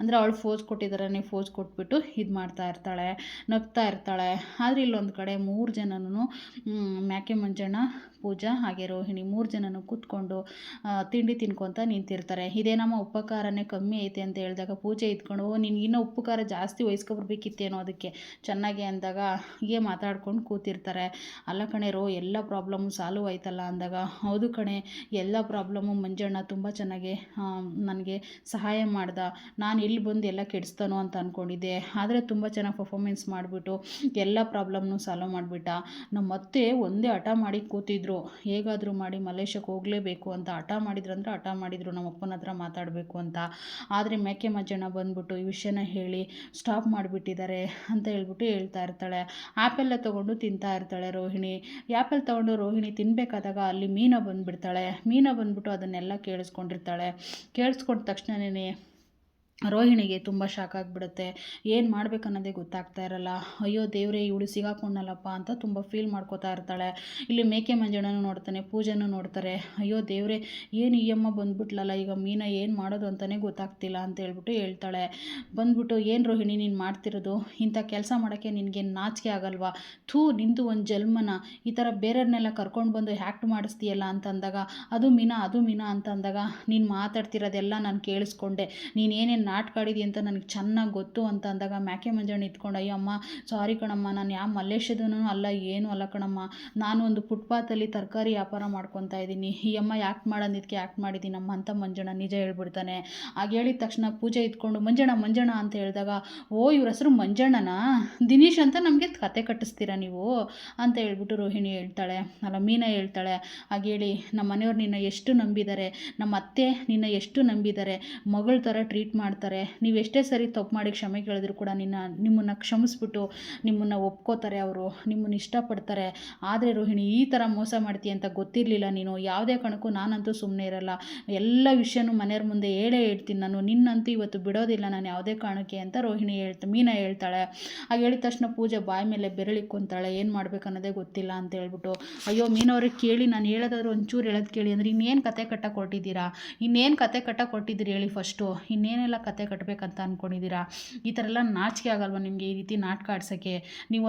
ಅಂದರೆ ಅವಳು ಫೋಸ್ ಕೊಟ್ಟಿದ್ದಾರನೇ ಫೋಸ್ ಕೊಟ್ಬಿಟ್ಟು ಇದು ಮಾಡ್ತಾ ಇರ್ತಾಳೆ, ನಗ್ತಾ ಇರ್ತಾಳೆ. ಆದರೆ ಇಲ್ಲೊಂದು ಕಡೆ ಮೂರು ಜನನೂ ಮ್ಯಾಕೆ ಮಂಜಣ್ಣ, ಪೂಜಾ ಹಾಗೆ ರೋಹಿಣಿ ಮೂರು ಜನನು ಕೂತ್ಕೊಂಡು ತಿಂಡಿ ತಿನ್ಕೊತ ನಿಂತಿರ್ತಾರೆ. ಇದೇನಮ್ಮ ಉಪ್ಪು ಖಾರನೇ ಕಮ್ಮಿ ಐತೆ ಅಂತ ಹೇಳಿದಾಗ ಪೂಜೆ ಇದ್ಕೊಂಡು, ಓ ನಿನ್ಗೆ ಇನ್ನೂ ಉಪ್ಪು ಖಾರ ಜಾಸ್ತಿ ವಹಿಸ್ಕೊಬರ್ಬೇಕಿತ್ತೇನೋ ಅದಕ್ಕೆ, ಚೆನ್ನಾಗಿ ಅಂದಾಗ ಹೀಗೆ ಮಾತಾಡ್ಕೊಂಡು ಕೂತಿರ್ತಾರೆ. ಅಲ್ಲ ಕಣೆ ರೋ, ಎಲ್ಲ ಪ್ರಾಬ್ಲಮ್ಮು ಸಾಲ್ವ್ ಆಯ್ತಲ್ಲ ಅಂದಾಗ, ಹೌದು ಕಣೆ, ಎಲ್ಲ ಪ್ರಾಬ್ಲಮ್ಮು ಮಂಜಣ್ಣ ತುಂಬ ಚೆನ್ನಾಗಿ ನನಗೆ ಸಹಾಯ ಮಾಡ್ದ. ನಾನು ಇಲ್ಲಿ ಬಂದು ಎಲ್ಲ ಕೆಡಿಸ್ತಾನೋ ಅಂತ ಅಂದ್ಕೊಂಡಿದ್ದೆ ಆದರೆ ತುಂಬ ಚೆನ್ನಾಗಿ ಪರ್ಫಾಮೆನ್ಸ್ ಮಾಡಿಬಿಟ್ಟು ಎಲ್ಲ ಪ್ರಾಬ್ಲಮ್ನು ಸಾಲ್ವ್ ಮಾಡಿಬಿಟ್ಟ. ನಮ್ಮ ಅತ್ತೆ ಒಂದೇ ಹಠ ಮಾಡಿ ಕೂತಿದ್ರು. ಹೇಗಾದರೂ ಮಾಡಿ ಮಲೇಷ್ಯಾಕ್ಕೆ ಹೋಗಲೇಬೇಕು ಅಂತ. ಹಠ ಮಾಡಿದ್ರಂದ್ರೆ ಹಠ ಮಾಡಿದರು. ನಮ್ಮ ಅಪ್ಪನ ಹತ್ರ ಮಾತಾಡಬೇಕು ಅಂತ. ಆದರೆ ಮೇಕೆ ಮಜ್ಜಣ್ಣ ಬಂದ್ಬಿಟ್ಟು ಈ ವಿಷಯನ ಹೇಳಿ ಸ್ಟಾಪ್ ಮಾಡಿಬಿಟ್ಟಿದ್ದಾರೆ ಅಂತ ಹೇಳ್ಬಿಟ್ಟು ಹೇಳ್ತಾ ಇರ್ತಾಳೆ. ಆ್ಯಪೆಲ್ಲ ತೊಗೊಂಡು ತಿಂತಾ ಇರ್ತಾಳೆ ರೋಹಿಣಿ. ಆ್ಯಪಲ್ ತೊಗೊಂಡು ರೋಹಿಣಿ ತಿನ್ನಬೇಕಾದಾಗ ಅಲ್ಲಿ ಮೀನ ಬಂದುಬಿಡ್ತಾಳೆ. ಮೀನ ಬಂದ್ಬಿಟ್ಟು ಅದನ್ನೆಲ್ಲ ಕೇಳಿಸ್ಕೊಂಡಿರ್ತಾಳೆ. ಕೇಳಿಸ್ಕೊಂಡ ತಕ್ಷಣವೇ ರೋಹಿಣಿಗೆ ತುಂಬ ಶಾಕ್ ಆಗಿಬಿಡುತ್ತೆ. ಏನು ಅನ್ನೋದೇ ಗೊತ್ತಾಗ್ತಾ ಇರಲ್ಲ. ಅಯ್ಯೋ ದೇವರೇ, ಇವಳು ಸಿಗಾಕೊಂಡಲ್ಲಪ್ಪ ಅಂತ ತುಂಬ ಫೀಲ್ ಮಾಡ್ಕೋತಾ ಇರ್ತಾಳೆ. ಇಲ್ಲಿ ಮೇಕೆ ಮಂಜಣ್ಣನೂ ನೋಡ್ತಾನೆ, ಪೂಜೆನೂ ನೋಡ್ತಾರೆ. ಅಯ್ಯೋ ದೇವರೇ, ಏನು ಈ ಅಮ್ಮ ಬಂದ್ಬಿಟ್ಲಲ್ಲ? ಈಗ ಮೀನ ಏನು ಮಾಡೋದು ಅಂತಲೇ ಗೊತ್ತಾಗ್ತಿಲ್ಲ ಅಂತ ಹೇಳ್ಬಿಟ್ಟು ಹೇಳ್ತಾಳೆ. ಬಂದ್ಬಿಟ್ಟು, ಏನು ರೋಹಿಣಿ, ನೀನು ಮಾಡ್ತಿರೋದು? ಇಂಥ ಕೆಲಸ ಮಾಡೋಕ್ಕೆ ನಿನಗೆ ನಾಚಿಕೆ ಆಗಲ್ವಾ? ಥೂ, ನಿಂದು ಒಂದು ಜನ್ಮನ. ಈ ಥರ ಬೇರೆಯವ್ರನ್ನೆಲ್ಲ ಕರ್ಕೊಂಡು ಬಂದು ಹ್ಯಾಕ್ಟ್ ಮಾಡಿಸ್ತೀಯಲ್ಲ? ಅಂತ ಅಂದಾಗ, ಅದು ಮೀನಾ ಅದು ಮೀನಾ, ಅಂತ ಅಂದಾಗ, ನೀನು ಮಾತಾಡ್ತಿರೋದೆಲ್ಲ ನಾನು ಕೇಳಿಸ್ಕೊಂಡೆ. ನೀನು ಏನೇನು ನಾಟಕ ಆಡಿದಿ ಅಂತ ನನಗೆ ಚೆನ್ನಾಗಿ ಗೊತ್ತು ಅಂತ ಅಂದಾಗ ಮ್ಯಾಕೆ ಮಂಜಣ್ಣ ಇತ್ಕೊಂಡು ಅಯ್ಯೋ ಅಮ್ಮ ಸಾರಿ ಕಣಮ್ಮ, ನಾನು ಯಾವ ಮಲ್ಲೇಶದೂ ಅಲ್ಲ, ಏನು ಅಲ್ಲ ಕಣಮ್ಮ. ನಾನು ಒಂದು ಫುಟ್ಪಾತಲ್ಲಿ ತರಕಾರಿ ವ್ಯಾಪಾರ ಮಾಡ್ಕೊತಾ ಇದ್ದೀನಿ. ಈ ಅಮ್ಮ ಯಾಕೆ ಮಾಡೋದಿದ್ಕೆ ಯಾಕೆ ಮಾಡಿದ್ದೀನಮ್ಮ ಅಂತ ಮಂಜಣ್ಣ ನಿಜ ಹೇಳ್ಬಿಡ್ತಾನೆ. ಆಗ ಹೇಳಿದ ತಕ್ಷಣ ಪೂಜೆ ಇದ್ಕೊಂಡು, ಮಂಜಣ್ಣ ಮಂಜಣ್ಣ ಅಂತ ಹೇಳಿದಾಗ, ಓ, ಇವ್ರ ಹೆಸರು ಮಂಜಣ್ಣನಾ? ದಿನೇಶ್ ಅಂತ ನಮಗೆ ಕತೆ ಕಟ್ಟಿಸ್ತೀರಾ ನೀವು? ಅಂತ ಹೇಳ್ಬಿಟ್ಟು ರೋಹಿಣಿ ಹೇಳ್ತಾಳೆ. ಅಲ್ಲ, ಮೀನಾ ಹೇಳ್ತಾಳೆ. ಹಾಗೆ ಹೇಳಿ ನಮ್ಮ ಮನೆಯವ್ರು ನಿನ್ನ ಎಷ್ಟು ನಂಬಿದ್ದಾರೆ ನಮ್ಮ ಅತ್ತೆ ನಿನ್ನ ಎಷ್ಟು ನಂಬಿದ್ದಾರೆ ಮಗಳ ಥರ ಟ್ರೀಟ್ ಮಾಡ್ತಾರೆ ಮಾಡ್ತಾರೆ. ನೀವು ಎಷ್ಟೇ ಸರಿ ತಪ್ಪು ಮಾಡಿ ಕ್ಷಮೆ ಕೇಳಿದ್ರು ಕೂಡ ನಿನ್ನ, ನಿಮ್ಮನ್ನು ಕ್ಷಮಿಸ್ಬಿಟ್ಟು ನಿಮ್ಮನ್ನು ಒಪ್ಕೋತಾರೆ ಅವರು, ನಿಮ್ಮನ್ನು ಇಷ್ಟಪಡ್ತಾರೆ. ಆದರೆ ರೋಹಿಣಿ, ಈ ಥರ ಮೋಸ ಮಾಡ್ತೀಯ ಅಂತ ಗೊತ್ತಿರಲಿಲ್ಲ ನೀನು. ಯಾವುದೇ ಕಾರಣಕ್ಕೂ ನಾನಂತೂ ಸುಮ್ಮನೆ ಇರಲ್ಲ. ಎಲ್ಲ ವಿಷಯನೂ ಮನೆಯವ್ರ ಮುಂದೆ ಹೇಳೇ ಹೇಳ್ತೀನಿ ನಾನು. ನಿನ್ನಂತೂ ಇವತ್ತು ಬಿಡೋದಿಲ್ಲ ನಾನು ಯಾವುದೇ ಕಾರಣಕ್ಕೆ ಅಂತ ರೋಹಿಣಿ ಹೇಳ್ತಾ, ಮೀನಾ ಹೇಳ್ತಾಳೆ. ಆಗ ಹೇಳಿದ ತಕ್ಷಣ ಪೂಜೆ ಬಾಯಿ ಮೇಲೆ ಬೆರಳಿಕ್ಕೊಂತಾಳೆ ಏನು ಮಾಡ್ಬೇಕನ್ನೋದೇ ಗೊತ್ತಿಲ್ಲ ಅಂತ ಹೇಳ್ಬಿಟ್ಟು, ಅಯ್ಯೋ ಮೀನವ್ರಿಗೆ ಕೇಳಿ. ನಾನು ಹೇಳೋದಾದ್ರು ಒಂಚೂರು ಹೇಳೋದು ಕೇಳಿ. ಅಂದರೆ ಇನ್ನೇನು ಕತೆ ಕಟ್ಟ ಕೊಟ್ಟಿದ್ದೀರಾ? ಇನ್ನೇನು ಕತೆ ಕಟ್ಟ ಕೊಟ್ಟಿದ್ದೀರಿ ಹೇಳಿ ಫಸ್ಟು ಇನ್ನೇನೆಲ್ಲ ಕತೆ ಕಟ್ಟಬೇಕಂತ ಅಂದ್ಕೊಂಡಿದ್ದೀರಾ ಈ ಥರ ಎಲ್ಲ ನಾಚಿಕೆ ಆಗಲ್ವ ನಿಮಗೆ ಈ ರೀತಿ ನಾಟಕ ಆಡ್ಸೋಕ್ಕೆ?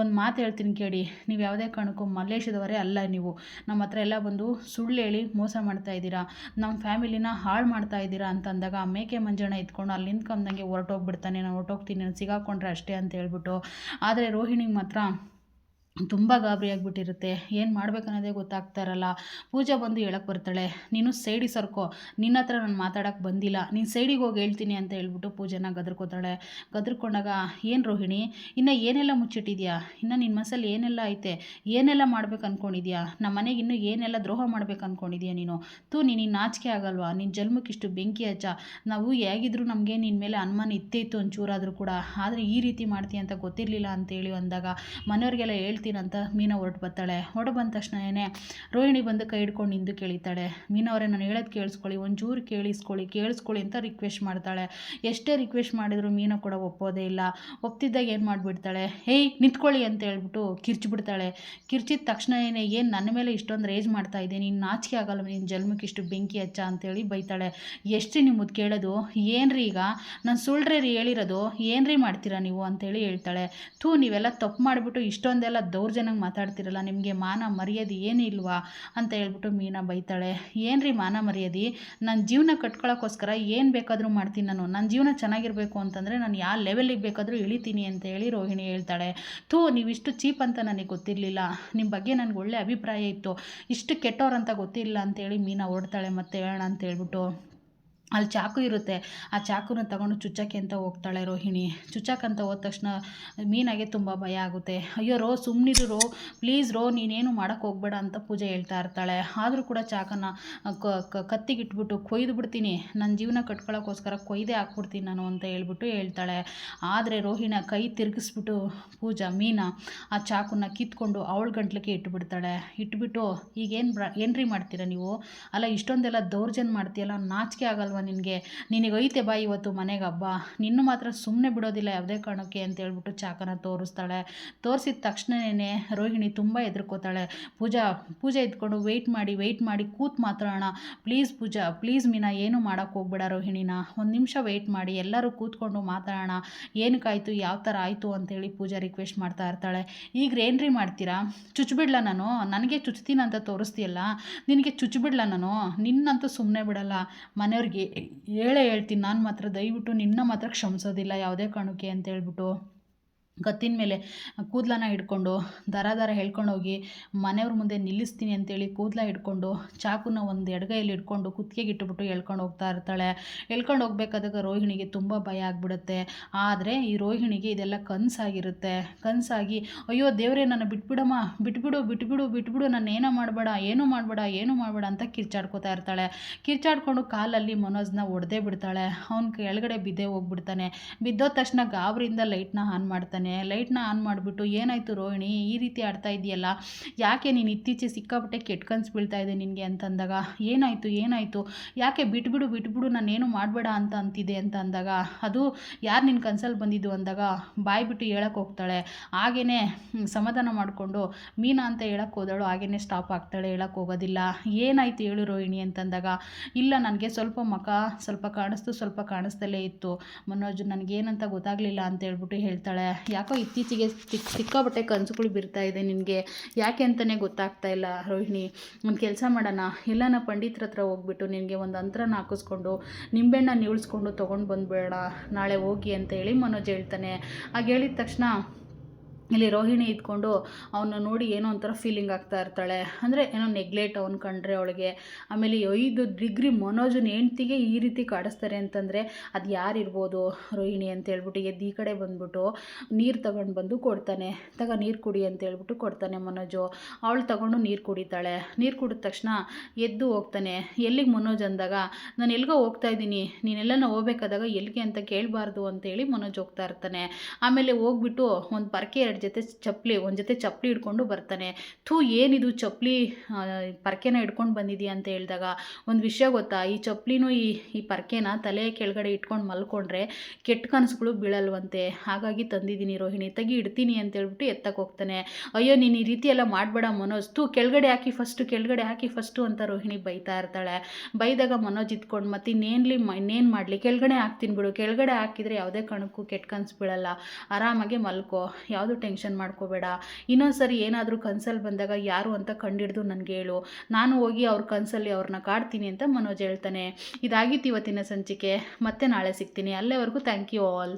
ಒಂದು ಮಾತು ಹೇಳ್ತೀನಿ ಕೇಳಿ. ನೀವು ಯಾವುದೇ ಕಾರಣಕ್ಕೂ ಮಲ್ಲೇಶದವರೇ ಅಲ್ಲ ನೀವು. ನಮ್ಮ ಹತ್ರ ಎಲ್ಲ ಬಂದು ಸುಳ್ಳು ಹೇಳಿ ಮೋಸ ಮಾಡ್ತಾ ಇದ್ದೀರಾ? ನಮ್ಮ ಫ್ಯಾಮಿಲಿನ ಹಾಳು ಮಾಡ್ತಾ ಇದ್ದೀರಾ ಅಂತಂದಾಗ ಮೇಕೆ ಮಂಜಣ್ಣ ಇದ್ಕೊಂಡು ಅಲ್ಲಿ ನಿಂತ್ಕೊಂಡಂಗೆ ಹೊರಟೋಗ್ಬಿಡ್ತಾನೆ. ನಾನು ಹೊರಟೋಗ್ತೀನಿ, ನಾನು ಸಿಗಾಕೊಂಡ್ರೆ ಅಷ್ಟೇ ಅಂತ ಹೇಳ್ಬಿಟ್ಟು. ಆದರೆ ರೋಹಿಣಿಗೆ ಮಾತ್ರ ತುಂಬ ಗಾಬರಿ ಆಗಿಬಿಟ್ಟಿರುತ್ತೆ. ಏನು ಅನ್ನೋದೇ ಗೊತ್ತಾಗ್ತಾ ಇರಲ್ಲ. ಪೂಜಾ ಬಂದು ಹೇಳಕ್ಕೆ ಬರ್ತಾಳೆ, ನೀನು ಸೈಡಿಗೆ ಸರ್ಕೋ, ನಿನ್ನ ಹತ್ರ ನಾನು ಮಾತಾಡೋಕ್ಕೆ ಬಂದಿಲ್ಲ. ನೀನು ಸೈಡಿಗೆ ಹೋಗಿ ಹೇಳ್ತೀನಿ ಅಂತ ಹೇಳ್ಬಿಟ್ಟು ಪೂಜೆನ ಗದ್ರಕೋತಾಳೆ. ಗದ್ರಕೊಂಡಾಗ, ಏನು ರೋಹಿಣಿ, ಇನ್ನು ಏನೆಲ್ಲ ಮುಚ್ಚಿಟ್ಟಿದ್ಯಾ? ಇನ್ನು ನಿನ್ನ ಮನಸ್ಸಲ್ಲಿ ಏನೆಲ್ಲ ಐತೆ? ಏನೆಲ್ಲ ಮಾಡ್ಬೇಕು ಅಂದ್ಕೊಂಡಿದ್ಯಾ ನಮ್ಮ ಮನೆಗೆ ಇನ್ನೂ ಏನೆಲ್ಲ ದ್ರೋಹ ಮಾಡ್ಬೇಕು ಅಂದ್ಕೊಂಡಿದ್ಯಾ ನೀನು? ತೂ, ನೀನು ನಾಚಿಕೆ ಆಗಲ್ವಾ? ನಿನ್ನ ಜನ್ಮಕ್ಕೆ ಇಷ್ಟು ಬೆಂಕಿ ಹಚ್ಚ. ನಾವು ಹೇಗಿದ್ರೂ ನಮಗೆ ನಿನ್ನ ಮೇಲೆ ಅನುಮಾನ ಇತ್ತೇ ಇತ್ತು ಒಂಚೂರಾದರೂ ಕೂಡ. ಆದರೆ ಈ ರೀತಿ ಮಾಡ್ತೀಯ ಅಂತ ಗೊತ್ತಿರಲಿಲ್ಲ ಅಂತೇಳಿ ಅಂದಾಗ ಮನೆಯವ್ರಿಗೆಲ್ಲ ಹೇಳ್ತೀನಿ ಅಂತ ಮೀನಾ ಹೊರಟು ಬರ್ತಾಳೆ. ಹೊರಟು ಬಂದ ತಕ್ಷಣ ಏನೇ, ರೋಹಿಣಿ ಬಂದು ಕೈ ಹಿಡ್ಕೊಂಡು ನಿಂದು ಕೇಳಿತಾಳೆ. ಮೀನವರೇ ನಾನು ಹೇಳೋದು ಕೇಳಿಸ್ಕೊಳ್ಳಿ, ಒಂಚೂರು ಕೇಳಿಸ್ಕೊಳ್ಳಿ ಕೇಳಿಸ್ಕೊಳ್ಳಿ ಅಂತ ರಿಕ್ವೆಸ್ಟ್ ಮಾಡ್ತಾಳೆ. ಎಷ್ಟೇ ರಿಕ್ವೆಸ್ಟ್ ಮಾಡಿದ್ರು ಮೀನ ಕೂಡ ಒಪ್ಪೋದೇ ಇಲ್ಲ. ಒಪ್ತಿದ್ದಾಗ ಏನು ಮಾಡಿಬಿಡ್ತಾಳೆ? ಹೇಯ್ ನಿಂತ್ಕೊಳ್ಳಿ ಅಂತ ಹೇಳ್ಬಿಟ್ಟು ಕಿರ್ಚಿಬಿಡ್ತಾಳೆ. ಕಿರ್ಚಿದ ತಕ್ಷಣ ಏನೇ, ಏನು ನನ್ನ ಮೇಲೆ ಇಷ್ಟೊಂದು ರೇಜ್ ಮಾಡ್ತಾ ಇದ್ದೀನಿ ನೀನು ನಾಚಿಕೆ ಆಗಲ್ಲ ನಿನ್ನ ಜನ್ಮಕ್ಕೆ ಇಷ್ಟು ಬೆಂಕಿ ಹಚ್ಚ ಅಂತೇಳಿ ಬೈತಾಳೆ. ಎಷ್ಟು ನಿಮ್ಮದು ಕೇಳೋದು? ಏನ್ರಿ ಈಗ? ನಾನು ಸುಳ್ಳ್ರೆ ರೀ ಹೇಳಿರೋದು ಏನ್ರಿ ಮಾಡ್ತೀರಾ ನೀವು ಅಂತೇಳಿ ಹೇಳ್ತಾಳೆ. ಥೂ, ನೀವೆಲ್ಲ ತಪ್ಪು ಮಾಡಿಬಿಟ್ಟು ಇಷ್ಟೊಂದೆಲ್ಲ ದೌರ್ಜನ್ಯಂಗೆ ಮಾತಾಡ್ತಿರಲ್ಲ, ನಿಮಗೆ ಮಾನ ಮರ್ಯಾದೆ ಏನು ಇಲ್ವಾ ಅಂತ ಹೇಳ್ಬಿಟ್ಟು ಮೀನಾ ಬೈತಾಳೆ. ಏನು ರೀ ಮಾನ ಮರ್ಯಾದೆ? ನನ್ನ ಜೀವನ ಕಟ್ಕೊಳ್ಳೋಕ್ಕೋಸ್ಕರ ಏನು ಬೇಕಾದರೂ ಮಾಡ್ತೀನಿ ನಾನು. ನನ್ನ ಜೀವನ ಚೆನ್ನಾಗಿರಬೇಕು ಅಂತಂದರೆ ನಾನು ಯಾವ ಲೆವೆಲಿಗೆ ಬೇಕಾದರೂ ಇಳಿತೀನಿ ಅಂತ ಹೇಳಿ ರೋಹಿಣಿ ಹೇಳ್ತಾಳೆ. ಥೂ ನೀವಿಷ್ಟು ಚೀಪ್ ಅಂತ ನನಗೆ ಗೊತ್ತಿರಲಿಲ್ಲ. ನಿಮ್ಮ ಬಗ್ಗೆ ನನಗೆ ಒಳ್ಳೆ ಅಭಿಪ್ರಾಯ ಇತ್ತು. ಇಷ್ಟು ಕೆಟ್ಟವ್ರಂತ ಗೊತ್ತಿಲ್ಲ ಅಂತೇಳಿ ಮೀನಾ ಓಡ್ತಾಳೆ ಮತ್ತೆ ಹೇಳೋಣ ಅಂತ ಹೇಳ್ಬಿಟ್ಟು. ಅಲ್ಲಿ ಚಾಕು ಇರುತ್ತೆ. ಆ ಚಾಕುನ ತಗೊಂಡು ಚುಚ್ಚಕ್ಕೆ ಅಂತ ಹೋಗ್ತಾಳೆ ರೋಹಿಣಿ. ಚುಚ್ಚಕ್ಕಂತ ಹೋದ ತಕ್ಷಣ ಮೀನಾಗೆ ತುಂಬ ಭಯ ಆಗುತ್ತೆ. ಅಯ್ಯೋ ರೋ ಸುಮ್ಮನಿರು ರೋ. ಪ್ಲೀಸ್ ರೋ, ನೀನೇನು ಮಾಡೋಕ್ಕೆ ಹೋಗ್ಬೇಡ ಅಂತ ಪೂಜೆ ಹೇಳ್ತಾ ಇರ್ತಾಳೆ. ಆದರೂ ಕೂಡ ಚಾಕನ್ನು ಕತ್ತಿಗಿಟ್ಬಿಟ್ಟು ಕೊಯ್ದು ಬಿಡ್ತೀನಿ. ನನ್ನ ಜೀವನ ಕಟ್ಕೊಳ್ಳೋಕ್ಕೋಸ್ಕರ ಕೊಯ್ದೇ ಹಾಕ್ಬಿಡ್ತೀನಿ ನಾನು ಅಂತ ಹೇಳ್ಬಿಟ್ಟು ಹೇಳ್ತಾಳೆ. ಆದರೆ ರೋಹಿಣ ಕೈ ತಿರುಗಿಸ್ಬಿಟ್ಟು ಪೂಜಾ, ಮೀನಾ ಆ ಚಾಕುನ ಕಿತ್ಕೊಂಡು ಅವಳ ಗಂಟ್ಲಿಗೆ ಇಟ್ಬಿಡ್ತಾಳೆ. ಇಟ್ಬಿಟ್ಟು ಈಗೇನು ಬ್ರ, ಏನ್ರಿ ಮಾಡ್ತೀರಾ ನೀವು? ಅಲ್ಲ ಇಷ್ಟೊಂದೆಲ್ಲ ದೌರ್ಜನ್ಯ ಮಾಡ್ತೀಯಲ್ಲ, ನಾಚಿಕೆ ಆಗಲ್ವ ನಿನಗೆ ನಿನಗೆ ಐತೆ ಬಾ ಇವತ್ತು ಮನೆಗೆ ಹಬ್ಬ. ನಿನ್ನ ಮಾತ್ರ ಸುಮ್ಮನೆ ಬಿಡೋದಿಲ್ಲ, ಯಾವುದೇ ಕಾರಣಕ್ಕೆ ಅಂತ ಹೇಳ್ಬಿಟ್ಟು ಚಾಕನ ತೋರಿಸ್ತಾಳೆ. ತೋರಿಸಿದ ತಕ್ಷಣವೇ ರೋಹಿಣಿ ತುಂಬ ಹೆದರ್ಕೋತಾಳೆ. ಪೂಜಾ, ಪೂಜೆ ಇದ್ಕೊಂಡು ವೆಯ್ಟ್ ಮಾಡಿ ವೆಯ್ಟ್ ಮಾಡಿ ಕೂತ್ ಮಾತಾಡೋಣ ಪ್ಲೀಸ್ ಪೂಜಾ ಪ್ಲೀಸ್ ಮೀನಾ, ಏನು ಮಾಡೋಕ್ಕೆ ಹೋಗ್ಬೇಡ ರೋಹಿಣಿನ. ಒಂದು ನಿಮಿಷ ವೆಯ್ಟ್ ಮಾಡಿ, ಎಲ್ಲರೂ ಕೂತ್ಕೊಂಡು ಮಾತಾಡೋಣ. ಏನಕ್ಕಾಯ್ತು, ಯಾವ ಥರ ಆಯಿತು ಅಂತೇಳಿ ಪೂಜಾ ರಿಕ್ವೆಸ್ಟ್ ಮಾಡ್ತಾ ಇರ್ತಾಳೆ. ಈಗ ಏನ್ರಿ ಮಾಡ್ತೀರಾ? ಚುಚ್ಚುಬಿಡ್ಲ ನಾನು? ನನಗೆ ಚುಚ್ತೀನಂತ ತೋರಿಸ್ತೀಯಲ್ಲ? ನಿನಗೆ ಚುಚ್ಚುಬಿಡ್ಲ ನಾನು? ನಿನ್ನಂತೂ ಸುಮ್ಮನೆ ಬಿಡಲ್ಲ. ಮನೆಯವ್ರಿಗೆ ಹೇಳೇ ಹೇಳ್ತೀನಿ ನಾನು ಮಾತ್ರ ದಯವಿಟ್ಟು ನಿನ್ನ ಮಾತ್ರ ಕ್ಷಮಿಸೋದಿಲ್ಲ ಯಾವುದೇ ಕಾರಣಕ್ಕೆ ಅಂತ ಹೇಳ್ಬಿಟ್ಟು. ಕತ್ತಿನ ಮೇಲೆ ಕೂದಲನ್ನ ಹಿಡ್ಕೊಂಡು ದರ ದರ ಹೇಳ್ಕೊಂಡೋಗಿ ಮನೆಯವ್ರ ಮುಂದೆ ನಿಲ್ಲಿಸ್ತೀನಿ ಅಂತೇಳಿ ಕೂದಲ ಹಿಡ್ಕೊಂಡು, ಚಾಕುನ ಒಂದು ಎಡಗೈಯಲ್ಲಿ ಹಿಡ್ಕೊಂಡು ಕುತ್ತಿಗೆಗೆ ಇಟ್ಟುಬಿಟ್ಟು ಹೇಳ್ಕೊಂಡು ಹೋಗ್ತಾ ಇರ್ತಾಳೆ. ಎಳ್ಕೊಂಡು ಹೋಗ್ಬೇಕಾದಾಗ ರೋಹಿಣಿಗೆ ತುಂಬ ಭಯ ಆಗಿಬಿಡುತ್ತೆ. ಆದರೆ ಈ ರೋಹಿಣಿಗೆ ಇದೆಲ್ಲ ಕನಸಾಗಿರುತ್ತೆ. ಕನಸಾಗಿ, ಅಯ್ಯೋ ದೇವರೇ, ನನ್ನ ಬಿಟ್ಬಿಡಮ್ಮ, ಬಿಟ್ಬಿಡು ಬಿಟ್ಬಿಡು ಬಿಟ್ಬಿಡು ನಾನು ಏನೋ ಮಾಡಬೇಡ, ಏನೂ ಮಾಡಬೇಡ ಏನೂ ಮಾಡಬೇಡ ಅಂತ ಕಿರ್ಚಾಡ್ಕೋತಾ ಇರ್ತಾಳೆ. ಕಿರ್ಚಾಡ್ಕೊಂಡು ಕಾಲಲ್ಲಿ ಮನೋಜ್ನ ಒಡೆದೇ ಬಿಡ್ತಾಳೆ. ಅವ್ನ ಕೆಳಗಡೆ ಬಿದ್ದೇ ಹೋಗ್ಬಿಡ್ತಾನೆ. ಬಿದ್ದೋದ ತಕ್ಷಣ ಗಾಬರಿಯಿಂದ ಲೈಟ್ನ ಆನ್ ಮಾಡ್ತಾನೆ. ಮಾಡ್ತಾನೆ ಲೈಟ್ನ ಆನ್ ಮಾಡಿಬಿಟ್ಟು, ಏನಾಯಿತು ರೋಹಿಣಿ? ಈ ರೀತಿ ಆಡ್ತಾ ಇದೆಯಲ್ಲ ಯಾಕೆ ನೀನು ಇತ್ತೀಚೆ ಸಿಕ್ಕಾಪಟ್ಟೆ ಕೆಟ್ಟ ಕನ್ಸು ಬೀಳ್ತಾ ಇದೆ ನಿನಗೆ? ಅಂತಂದಾಗ, ಏನಾಯಿತು ಏನಾಯಿತು? ಯಾಕೆ ಬಿಟ್ಬಿಡು ಬಿಟ್ಬಿಡು, ನಾನೇನು ಮಾಡಬೇಡ ಅಂತ ಅಂತಿದೆ ಅಂತ ಅಂದಾಗ ಅದು ಯಾರು ನಿನ್ನ ಕನ್ಸಲ್ಲಿ ಬಂದಿದ್ದು? ಅಂದಾಗ ಬಾಯ್ಬಿಟ್ಟು ಹೇಳಕ್ಕೆ ಹೋಗ್ತಾಳೆ. ಹಾಗೇ ಸಮಾಧಾನ ಮಾಡಿಕೊಂಡು, ಮೀನಾ ಅಂತ ಹೇಳಕ್ಕೆ ಹೋದಳು ಹಾಗೇ ಸ್ಟಾಪ್ ಆಗ್ತಾಳೆ ಹೇಳಕ್ಕೆ ಹೋಗೋದಿಲ್ಲ. ಏನಾಯಿತು ಹೇಳು ರೋಹಿಣಿ? ಅಂತಂದಾಗ, ಇಲ್ಲ, ನನಗೆ ಸ್ವಲ್ಪ ಮಕ ಸ್ವಲ್ಪ ಕಾಣಿಸ್ತು, ಸ್ವಲ್ಪ ಕಾಣಿಸ್ತಲೇ ಇತ್ತು. ಮನೋಜ್ ನನಗೇನಂತ ಗೊತ್ತಾಗಲಿಲ್ಲ ಅಂತ ಹೇಳ್ಬಿಟ್ಟು ಹೇಳ್ತಾಳೆ. ಯಾಕೋ ಇತ್ತೀಚೆಗೆ ಸಿಕ್ ಸಿಕ್ಕಾಬಟ್ಟೆ ಕನಸುಗಳು ಬಿರ್ತಾ ಇದೆ ನಿನಗೆ. ಯಾಕೆ ಅಂತಲೇ ಗೊತ್ತಾಗ್ತಾ ಇಲ್ಲ ರೋಹಿಣಿ. ಒಂದು ಕೆಲಸ ಮಾಡೋಣ. ಎಲ್ಲನ ಪಂಡಿತರ ಹತ್ರ ಹೋಗ್ಬಿಟ್ಟು ನಿನಗೆ ಒಂದು ಅಂತರನ ಹಾಕಿಸ್ಕೊಂಡು ನಿಂಬೆಹಣ್ಣ ನಿವಳಿಸ್ಕೊಂಡು ತೊಗೊಂಡು ಬಂದುಬೇಡ. ನಾಳೆ ಹೋಗಿ ಅಂತ ಹೇಳಿ ಮನೋಜ್ ಹೇಳ್ತಾನೆ. ಹಾಗೆ ಹೇಳಿದ ತಕ್ಷಣ ಇಲ್ಲಿ ರೋಹಿಣಿ ಇದ್ಕೊಂಡು ಅವನ್ನ ನೋಡಿ ಏನೋ ಒಂಥರ ಫೀಲಿಂಗ್ ಆಗ್ತಾ ಇರ್ತಾಳೆ. ಅಂದರೆ ಏನೋ ನೆಗ್ಲೆಟ್ ಅವ್ನು ಕಂಡ್ರೆ ಅವಳಿಗೆ. ಆಮೇಲೆ ಐದು ಡಿಗ್ರಿ ಮನೋಜನ ಹೆಂಡ್ತಿಗೆ ಈ ರೀತಿ ಕಾಡಿಸ್ತಾರೆ ಅಂತಂದರೆ ಅದು ಯಾರಿರ್ಬೋದು ರೋಹಿಣಿ ಅಂತ ಹೇಳ್ಬಿಟ್ಟು ಎದ್ದು ಈ ಕಡೆ ಬಂದ್ಬಿಟ್ಟು ನೀರು ತಗೊಂಡು ಬಂದು ಕೊಡ್ತಾನೆ. ತಗ ನೀರು ಕುಡಿ ಅಂತ ಹೇಳ್ಬಿಟ್ಟು ಕೊಡ್ತಾನೆ ಮನೋಜು. ಅವಳು ತಗೊಂಡು ನೀರು ಕುಡಿತಾಳೆ. ನೀರು ಕುಡಿದ ತಕ್ಷಣ ಎದ್ದು ಹೋಗ್ತಾನೆ. ಎಲ್ಲಿಗೆ ಮನೋಜ್ ಅಂದಾಗ, ನಾನು ಎಲ್ಲಿಗೋ ಹೋಗ್ತಾ ಇದ್ದೀನಿ. ನೀನೆಲ್ಲನ ಹೋಗ್ಬೇಕಾದಾಗ ಎಲ್ಲಿಗೆ ಅಂತ ಕೇಳಬಾರ್ದು ಅಂತೇಳಿ ಮನೋಜ್ ಹೋಗ್ತಾ ಇರ್ತಾನೆ. ಆಮೇಲೆ ಹೋಗ್ಬಿಟ್ಟು ಒಂದು ಪರ್ಕೆ ಎರಡು ಜೊತೆ ಚಪ್ಪಲಿ ಒಂದು ಜೊತೆ ಚಪ್ಪಲಿ ಹಿಡ್ಕೊಂಡು ಬರ್ತಾನೆ. ಥೂ, ಏನಿದು ಚಪ್ಪಲಿ ಪರ್ಕೆನ ಹಿಡ್ಕೊಂಡು ಬಂದಿದೆಯಾ ಅಂತ ಹೇಳಿದಾಗ, ಒಂದು ವಿಷಯ ಗೊತ್ತಾ? ಈ ಚಪ್ಪಲಿನೂ ಈ ಈ ಪರ್ಕೆನ ತಲೆ ಕೆಳಗಡೆ ಇಟ್ಕೊಂಡು ಮಲ್ಕೊಂಡ್ರೆ ಕೆಟ್ಟ ಕನಸುಗಳು ಬೀಳಲ್ವಂತೆ. ಹಾಗಾಗಿ ತಂದಿದ್ದೀನಿ ರೋಹಿಣಿ, ತಗಿ ಇಡ್ತೀನಿ ಅಂತ ಹೇಳ್ಬಿಟ್ಟು ಎತ್ತಕ್ಕೆ ಹೋಗ್ತಾನೆ. ಅಯ್ಯೋ, ನೀನು ಈ ರೀತಿ ಎಲ್ಲ ಮಾಡಬೇಡ ಮನೋಜ್. ತೂ ಕೆಳಗಡೆ ಹಾಕಿ ಫಸ್ಟು ಕೆಳಗಡೆ ಹಾಕಿ ಫಸ್ಟು ಅಂತ ರೋಹಿಣಿ ಬೈತಾ ಇರ್ತಾಳೆ. ಬೈದಾಗ ಮನೋಜ್ ಇದ್ಕೊಂಡು ಮತ್ತೆ ಇನ್ನೇನ್ಲಿ ಇನ್ನೇನು ಮಾಡಲಿ? ಕೆಳಗಡೆ ಹಾಕ್ತೀನಿ ಬಿಡು. ಕೆಳಗಡೆ ಹಾಕಿದರೆ ಯಾವುದೇ ಕಣಕ್ಕೂ ಕೆಟ್ಟ ಕನಸು ಬೀಳಲ್ಲ. ಆರಾಮಾಗಿ ಮಲ್ಕೋ. ಯಾವುದು ಟೆನ್ಷನ್ ಮಾಡ್ಕೋಬೇಡ. ಇನ್ನೊಂದು ಸರಿ ಏನಾದರೂ ಕನ್ಸಲ್ಲಿ ಬಂದಾಗ ಯಾರು ಅಂತ ಕಂಡಿಡ್ದು ನನಗೆ ಹೇಳು. ನಾನು ಹೋಗಿ ಅವ್ರ ಕನ್ಸಲ್ಲಿ ಅವ್ರನ್ನ ಕಾಡ್ತೀನಿ ಅಂತ ಮನೋಜ್ ಹೇಳ್ತಾನೆ. ಇದಾಗಿತ್ತು ಇವತ್ತಿನ ಸಂಚಿಕೆ. ಮತ್ತೆ ನಾಳೆ ಸಿಗ್ತೀನಿ. ಅಲ್ಲೇವರೆಗೂ ಥ್ಯಾಂಕ್ ಯು ಆಲ್